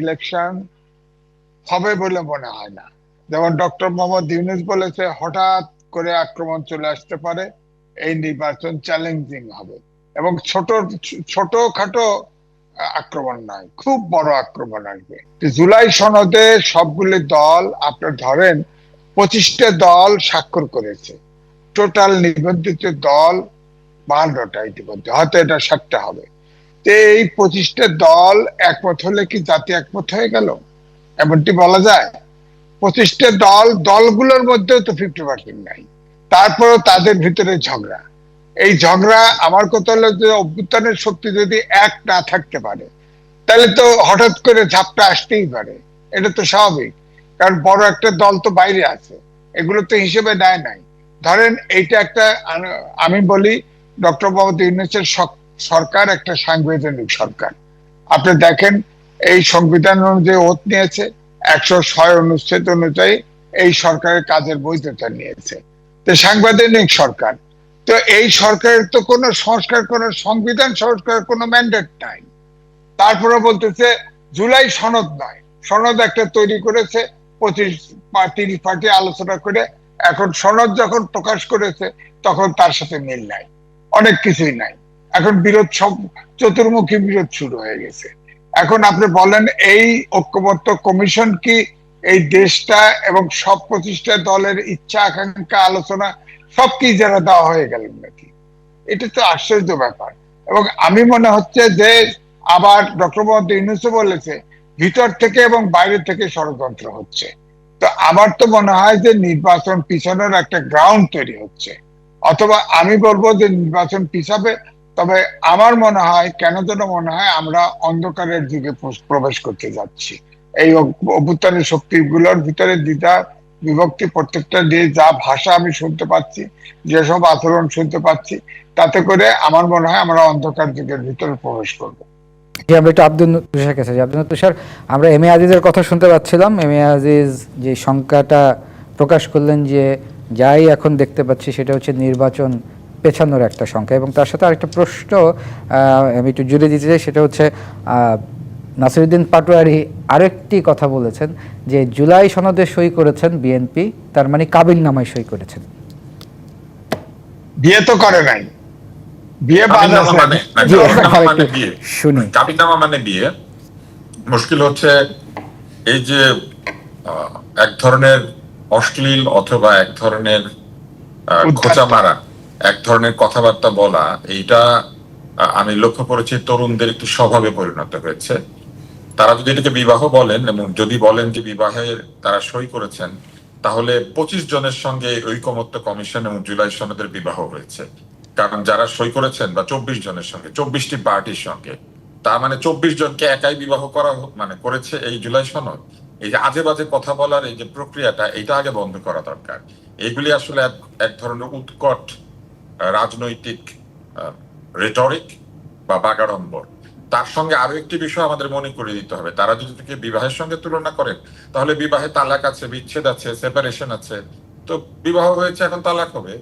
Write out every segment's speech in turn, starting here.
Election হবে বলে মনে হয় না। যেমন ডক্টর মোহাম্মদ ইউনুস বলেছে, হঠাৎ করে আক্রমণ চলে আসতে পারে, এই নির্বাচন চ্যালেঞ্জিং হবে। এবং ছোট ছোট খাটো আক্রমণ নয়, খুব বড় আক্রমণ আসবে। জুলাই সনদে সবগুলি দল, আপনার ধরেন, পঁচিশটা দল স্বাক্ষর করেছে। টোটাল নিবন্ধিত দল বাহান্নটা ইতিমধ্যে, হয়তো এটা ষাটটা হবে। এই পঁচিশটা দল একমত হলে কি জাতি একমত হয়ে গেল? এমনটি বলা যায়। পঁচিশটা দল, দলগুলোর মধ্যেও তো ফিফটি পার্সেন্ট নাই। তারপরেও তাদের ভিতরে ঝগড়া। এই ঝগড়া আমার কথা হলো যে অভ্যুত্থানের শক্তি যদি এক না থাকতে পারে, তাহলে তো হঠাৎ করে ঝাপটা আসতেই পারে। এটা তো স্বাভাবিক। কারণ বড় একটা দল তো বাইরে আছে। এগুলো তো হিসেবে নেয় নাই। ধরেন এইটা একটা আমি বলি ডক্টর মোহাম্মদ ইউনুসের সরকার, একটা সাংবিধানিক সরকার। আপনি দেখেন, এই সংবিধান অনুযায়ী ওত নিয়েছে, একশো ছয় অনুচ্ছেদ অনুযায়ী এই সরকারের কাজের বৈধতা নিয়েছে। তো সাংবিধানিক সরকার। তো এই সরকারের তো কোনো সংস্কার, কোনো সংবিধান সংস্কার কোনো ম্যান্ডেট নাই। তারপরে বলতেছে, জুলাই সনদ নয়। সনদ একটা তৈরি করেছে, পঁচিশ তিরিশ পার্টি আলোচনা করে, এখন সনদ যখন প্রকাশ করেছে, তখন তার সাথে মিল নাই। অনেক কিছুই নাই। এখন বিরোধ সব চতুর্মুখী বিরোধ শুরু হয়ে গেছে। এখন আপনি বলেন, এই ঐক্যবদ্ধ কমিশন কি এই দেশটা এবং সব প্রতিষ্ঠা দলের ইচ্ছা, আকাঙ্ক্ষা, আলোচনা সব কি যারা দেওয়া হয়ে গেলেন নাকি? এটা তো আশ্চর্য ব্যাপার। এবং আমি মনে হচ্ছে যে আবার ডক্টর মোহাম্মদ ইউনুসও বলেছে, ভিতর থেকে এবং বাইরে থেকে ষড়যন্ত্র হচ্ছে। তো আমার তো মনে হয় যে নির্বাচন পিছনের একটা গ্রাউন্ড তৈরি হচ্ছে। অথবা আমি বলব যে নির্বাচন পিছাবে তবে আমার মনে হয়, কেন যেন মনে হয়, আমরা অন্ধকারের দিকে প্রবেশ করতে যাচ্ছি। এই অভ্যুত্থানের শক্তিগুলোর ভিতরে দ্বিধা, বিভক্তি প্রত্যেকটা দিয়ে যা ভাষা আমি শুনতে পাচ্ছি, যেসব আচরণ শুনতে পাচ্ছি, তাতে করে আমার মনে হয় আমরা অন্ধকার যুগের ভিতরে প্রবেশ করব। আমরা একটু আব্দুল তুষার কাছে আব্দুল তুষার, আমরা এম এ আজিজের কথা শুনতে পাচ্ছিলাম। এম এ আজিজ যে সংখ্যাটা প্রকাশ করলেন যে যাই এখন দেখতে পাচ্ছি, সেটা হচ্ছে নির্বাচন পেছানোর একটা সংখ্যা। এবং তার সাথে আরেকটা প্রশ্ন আমি একটু জুড়ে দিতে চাই সেটা হচ্ছে নাসিরুদ্দিন পাটোয়ারি আরেকটি কথা বলেছেন যে জুলাই সনদে সই করেছেন বিএনপি তার মানে কাবিল নামায় সই করেছেন। বিয়ে তো করে নাই। বিয়ে মানে শুনি। কাবিনামা মানে বিয়ে। মুশকিল হচ্ছে এই যে এক ধরনের অশ্লীল অথবা এক ধরনের খোঁচা মারা। এক ধরনের কথাবার্তা বলা, এইটা আমি লক্ষ্য করেছি তরুণদের একটু স্বভাবে পরিণত হয়েছে। তারা যদি এটাকে বিবাহ বলেন এবং যদি বলেন যে বিবাহের তারা সই করেছেন, তাহলে পঁচিশ জনের সঙ্গে ঐকমত্য কমিশন এবং জুলাই সনদের বিবাহ হয়েছে। কারণ যারা সই করেছেন বা চব্বিশ জনের সঙ্গে, চব্বিশটি পার্টির সঙ্গে, তার মানে চব্বিশ জনকে একাই বিবাহ করা মানে করেছে এই জুলাই সনদ। এই যে আজে বাজে কথা বলার এই যে প্রক্রিয়াটা এটা আগে বন্ধ করা দরকার। এগুলি আসলে এক ধরনের উৎকট রাজনৈতিক রেটরিক বা বাগাড়ম্বর তার সঙ্গে আরও একটি বিষয় আমাদের মনে করে দিতে হবে। তারা যদি থেকে বিবাহের সঙ্গে তুলনা করেন, তাহলে বিবাহে তালাক আছে, বিচ্ছেদ আছে সেপারেশন আছে। তো বিবাহ হয়েছে, এখন তালাক হবে।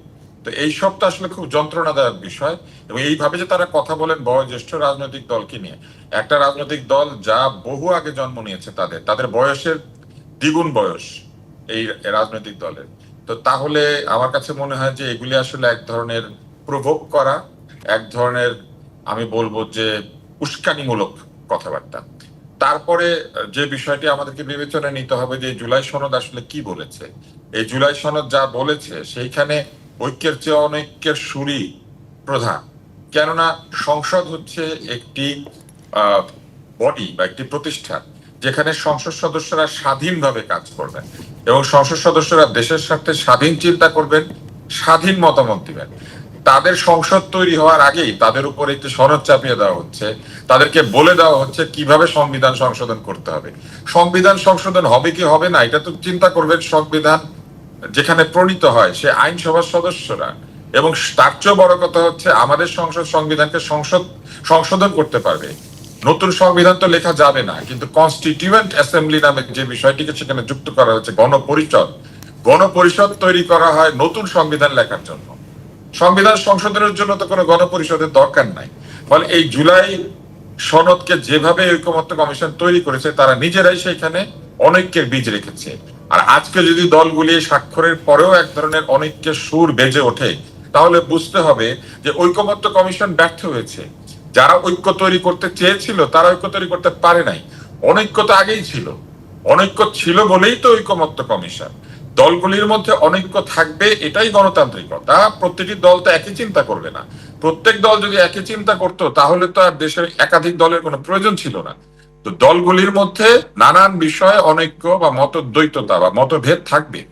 তো এই সব তো আসলে খুব যন্ত্রণাদায়ক বিষয় এবং এইভাবে যে তারা কথা বলেন বয়োজ্যেষ্ঠ রাজনৈতিক দলকে নিয়ে। একটা রাজনৈতিক দল যা বহু আগে জন্ম নিয়েছে তাদের তাদের বয়সের দ্বিগুণ বয়স এই রাজনৈতিক দলের। তো তাহলে আমার কাছে মনে হয় যে এগুলি আসলে এক ধরনের প্রভোগ করা, এক ধরনের, আমি বলব যে উস্কানিমূলক কথাবার্তা। তারপরে যে বিষয়টি আমাদেরকে বিবেচনায় নিতে হবে যে জুলাই সনদ আসলে কি বলেছে। এই জুলাই সনদ যা বলেছে, সেইখানে ঐক্যের চেয়ে অনৈক্যের সুরি প্রধান। কেননা সংসদ হচ্ছে একটি বডি বা একটি প্রতিষ্ঠান। যেখানে সংসদ সদস্যরা স্বাধীনভাবে কাজ করবেন এবং সংসদ সদস্যরা দেশের স্বার্থে স্বাধীন চিন্তা করবেন, স্বাধীন মতামত দিবেন। তাদের সংসদ তৈরি হওয়ার আগেই তাদের উপর একটি সনদ চাপিয়ে দেওয়া হচ্ছে। তাদেরকে বলে দেওয়া হচ্ছে কীভাবে সংবিধান সংশোধন করতে হবে। সংবিধান সংশোধন হবে কি হবে না, এটা তো চিন্তা করবেন সংবিধান যেখানে প্রণীত হয়, সে আইনসভার সদস্যরা। এবং তার চেয়েও বড় কথা হচ্ছে, আমাদের সংসদ সংবিধানকে সংসদ, সংশোধন করতে পারবে। নতুন সংবিধান তো লেখা যাবে না, কিন্তু কনস্টিটিউয়েন্ট অ্যাসেম্বলি নামে যে বিষয়টিকে সেখানে যুক্ত করা হচ্ছে গণপরিষদ গণপরিষদ তৈরি করা হয় নতুন সংবিধান লেখার জন্য। সংবিধান সংশোধনের জন্য তো কোনো গণপরিষদের দরকার নাই। ফলে এই জুলাই সনদকে যেভাবে ঐকমত্য কমিশন তৈরি করেছে, তারা নিজেরাই সেখানে অনৈক্যের বীজ রেখেছে। আর আজকে যদি দলগুলি স্বাক্ষরের পরেও এক ধরনের অনৈক্যের সুর বেজে ওঠে, তাহলে বুঝতে হবে যে ঐকমত্য কমিশন ব্যর্থ হয়েছে। যারা ঐক্য তৈরি করতে চেয়েছিল, তারা ঐক্য তৈরি করতে পারে নাই। অনৈক্য তো আগেই ছিল। অনৈক্য ছিল বলেই তো ঐকমত্য কমিশন। দলগুলির মধ্যে অনৈক্য থাকবে, এটাই গণতান্ত্রিকতা। প্রত্যেকটি দল তো একই চিন্তা করবে না। প্রত্যেক দল যদি একই চিন্তা করতো, তাহলে তো আর দেশের একাধিক দলের কোনো প্রয়োজন ছিল না। তো দলগুলির মধ্যে নানান বিষয়ে অনৈক্য বা মতদ্বৈততা বা মতভেদ থাকবে।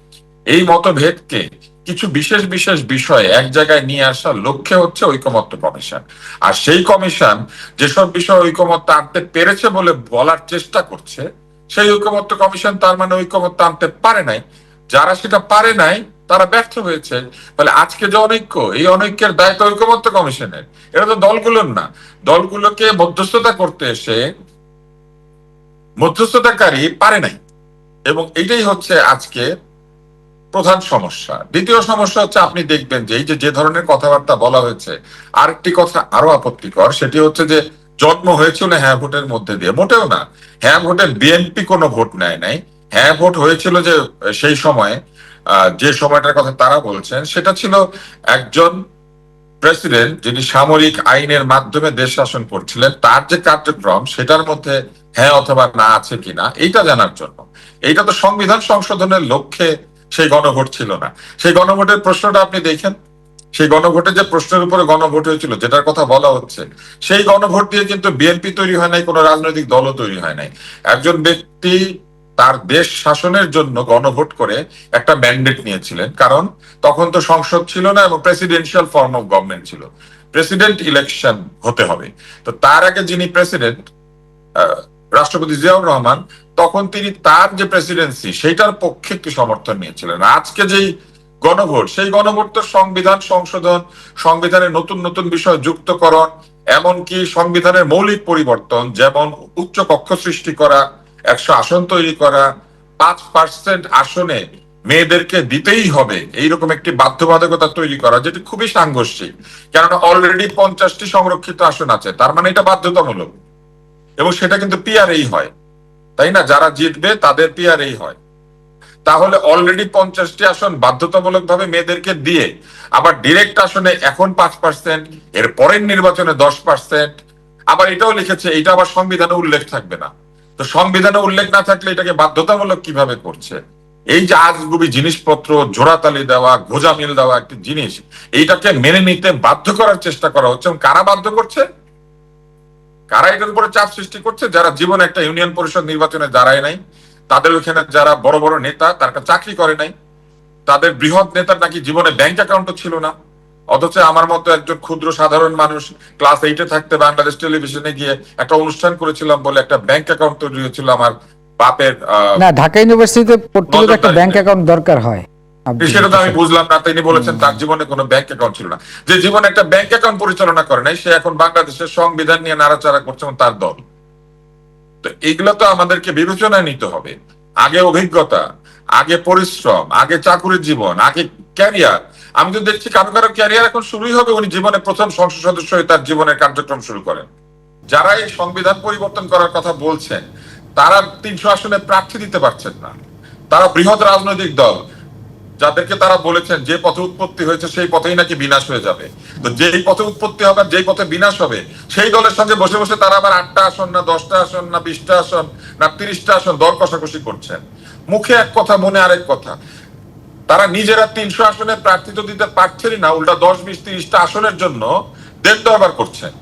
এই মতভেদকে কিছু বিশেষ বিশেষ বিষয়ে এক জায়গায় নিয়ে আসার লক্ষ্যে হচ্ছে ঐকমত্য কমিশন। আর সেই কমিশন যেসব বিষয়ে ঐকমত্য আনতে পেরেছে বলে বলার চেষ্টা করছে, সেই ঐকমত্য কমিশন তার মানে ঐকমত্য আনতে পারে নাই। যারা সেটা পারে নাই, তারা ব্যর্থ হয়েছে। ফলে আজকে যে অনৈক্য, এই অনৈক্যের দায়িত্ব ঐকমত্য কমিশনের। এটা তো দলগুলোর না। দলগুলোকে মধ্যস্থতা করতে এসে মধ্যস্থতাকারী পারে নাই। এবং এটাই হচ্ছে আজকে প্রধান সমস্যা। দ্বিতীয় সমস্যা হচ্ছে আপনি দেখবেন যে এই যে যে ধরনের কথাবার্তা বলা হয়েছে, আরেকটি কথা আরও আপত্তিকর, সেটি হচ্ছে যে জন্ম হয়েছিল হ্যাঁ ভোটের মধ্যে দিয়ে? মোটেও না। হ্যাঁ ভোটে বিএনপি কোনো ভোট নেয় নাই। হ্যাঁ ভোট হয়েছিল যে, সেই সময় যে সময়টার কথা তারা বলছেন, সেটা ছিল একজন প্রেসিডেন্ট যিনি সামরিক আইনের মাধ্যমে দেশ শাসন করছিলেন, তার যে কার্যক্রম, সেটার মধ্যে হ্যাঁ অথবা না আছে কিনা, এইটা জানার জন্য। এইটা তো সংবিধান সংশোধনের লক্ষ্যে সেই গণভোট ছিল না। সেই গণভোটের প্রশ্নটা আপনি দেখেন। সেই গণভোটে যে প্রশ্নের উপরে গণভোট হয়েছিল, যেটার কথা বলা হচ্ছে, সেই গণভোট দিয়ে কিন্তু বিএনপি তৈরি হয় নাই, কোনো রাজনৈতিক দলও তৈরি হয় নাই। একজন ব্যক্তি তার দেশ শাসনের জন্য গণভোট করে একটা ম্যান্ডেট নিয়েছিলেন। কারণ তখন তো সংসদ ছিল না এবং প্রেসিডেন্সিয়াল ফর্ম অফ গভর্নমেন্ট ছিল। প্রেসিডেন্ট ইলেকশন হতে হবে। তো তার আগে যিনি প্রেসিডেন্ট রাষ্ট্রপতি জিয়াউর রহমান, তখন তিনি তার যে প্রেসিডেন্সি সেইটার পক্ষে একটি সমর্থন নিয়েছিলেন। আজকে যেই গণভোট, সেই গণভোট তো সংবিধান সংশোধন সংবিধানের নতুন নতুন বিষয় যুক্তকরণ, এমনকি সংবিধানের মৌলিক পরিবর্তন, যেমন উচ্চ কক্ষ সৃষ্টি করা, একশো আসন তৈরি করা, পাঁচ পার্সেন্ট আসনে মেয়েদেরকে দিতেই হবে, এইরকম একটি বাধ্যবাধকতা তৈরি করা, যেটি খুবই সাংঘর্ষিক। কেননা অলরেডি পঞ্চাশটি সংরক্ষিত আসন আছে, তার মানে এটা বাধ্যতামূলক। এবং সেটা কিন্তু পিআরএই হয়। তাই না? যারা জিতবে, তাদের পিআরএই হয়। তাহলে অলরেডি পঞ্চাশটি আসন বাধ্যতামূলক ভাবে মেয়েদেরকে দিয়ে, আবার ডিরেক্ট আসনে এখন পাঁচ পার্সেন্ট এর পরের নির্বাচনে দশ পার্সেন্ট আবার এটাও লিখেছে, এটা আবার সংবিধানে উল্লেখ থাকবে না। তো সংবিধানে উল্লেখ না থাকলে এটাকে বাধ্যতামূলক কীভাবে করছে? এই যে আজগুবি জিনিসপত্র, জোড়াতালি দেওয়া গোজামিল দেওয়া একটি জিনিস, এইটাকে মেনে নিতে বাধ্য করার চেষ্টা করা হচ্ছে কারা বাধ্য করছে? কারা এটার উপরে চাপ সৃষ্টি করছে? যারা জীবনে একটা ইউনিয়ন পরিষদ নির্বাচনে দাঁড়ায় নাই তাদের ওখানে যারা বড় বড় নেতা তারা চাকরি করে নাই তাদের বৃহৎ নেতার নাকি জীবনে ব্যাংক অ্যাকাউন্টও ছিল না। অথচ আমার মতো একজন ক্ষুদ্র সাধারণ মানুষ ক্লাস এইটে থাকতে বাংলাদেশ টেলিভিশনে গিয়ে একটা অনুষ্ঠান করেছিলাম বলে একটা ব্যাংক অ্যাকাউন্ট তৈরি হয়েছিল আমার বাপের না ঢাকা ইউনিভার্সিটিতে পড়তে একটা ব্যাংক অ্যাকাউন্ট দরকার হয়। সেটা তো আমি। বুঝলাম না তিনি বলেছেন তার জীবনে কোনো ব্যাংক অ্যাকাউন্ট ছিল না। যে জীবনে একটা ব্যাংক অ্যাকাউন্ট পরিচালনা করে নাই সে এখন বাংলাদেশের সংবিধান নিয়ে নাড়াচাড়া করছে এবং তার দল। তো তো আমাদেরকে বিবেচনায় নিতে হবে। আগে অভিজ্ঞতা আগে পরিশ্রম আগে চাকুরির জীবন আগে ক্যারিয়ার আমি তো দেখছি কারও কারও ক্যারিয়ার এখন শুরুই হবে উনি জীবনে প্রথম সংসদ সদস্য হয়ে তার জীবনের কার্যক্রম শুরু করেন। যারা এই সংবিধান পরিবর্তন করার কথা বলছেন তারা তিনশো আসনে প্রার্থী দিতে পারছেন না। তারা বৃহৎ রাজনৈতিক দল। যাদেরকে তারা বলেছেন যে পথে উৎপত্তি হয়েছে, সেই পথেই নাকি বিনাশ হয়ে যাবে। তো যেই পথে উৎপত্তি হবে যেই পথে বিনাশ হবে, সেই দলের সঙ্গে বসে বসে তারা আবার আটটা আসন না দশটা আসন না বিশটা আসন না তিরিশটা আসন দর কষাকষি করছেন। মুখে এক কথা, মনে আরেক কথা। তারা নিজেরা তিনশো আসনে প্রার্থী তো দিতে পারছেনই না, উল্টা দশ, বিশ, তিরিশটা আসনের জন্য দেন দরবার করছেন।